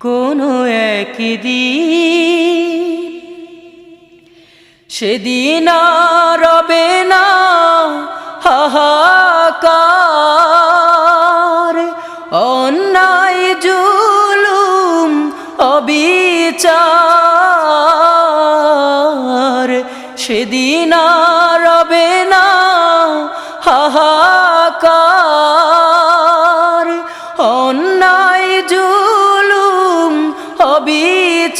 কোনো একদিন। সেদিন রবে না হাহাকার। অন্যায় জুলুম অবিচার। সেদিন রবে না হাহাকার। be